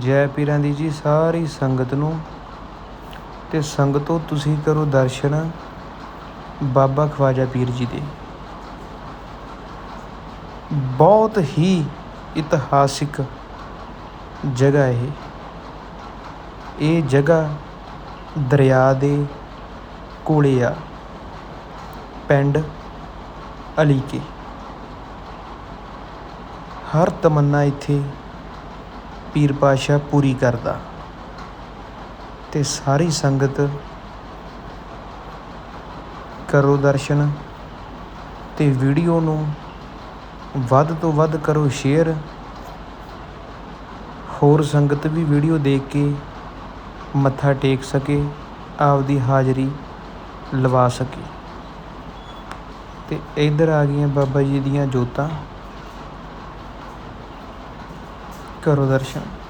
ਜੈ ਪੀਰਾਂ ਦੀ ਜੀ ਸਾਰੀ ਸੰਗਤ ਨੂੰ। ਤੇ ਸੰਗਤੋ ਤੁਸੀਂ ਕਰੋ ਦਰਸ਼ਨ ਬਾਬਾ ਖਵਾਜਾ ਪੀਰ ਜੀ ਦੇ। ਬਹੁਤ ਹੀ ਇਤਿਹਾਸਿਕ ਜਗ੍ਹਾ ਇਹ। ਇਹ ਜਗ੍ਹਾ ਦਰਿਆ ਦੇ ਕੋਲੇ ਆ। ਪਿੰਡ ਅਲੀਕੇ। ਹਰ ਤਮੰਨਾ ਇੱਥੇ ਪੀਰ ਪਾਤਸ਼ਾਹ ਪੂਰੀ ਕਰਦਾ ਤੇ ਸਾਰੀ ਸੰਗਤ ਕਰੋ ਦਰਸ਼ਨ ਤੇ ਵੀਡੀਓ ਨੂੰ ਵੱਧ ਤੋਂ ਵੱਧ ਕਰੋ ਸ਼ੇਅਰ। ਹੋਰ ਸੰਗਤ ਵੀ ਵੀਡੀਓ ਦੇਖ ਕੇ ਮੱਥਾ ਟੇਕ ਸਕੇ, ਆਪਦੀ ਹਾਜ਼ਰੀ ਲਵਾ ਸਕੇ। ਤੇ ਇੱਧਰ ਆ ਗਈਆਂ ਬਾਬਾ ਜੀ ਦੀਆਂ ਜੋਤਾਂ। ਕਰੋ ਦਰਸ਼ਨ।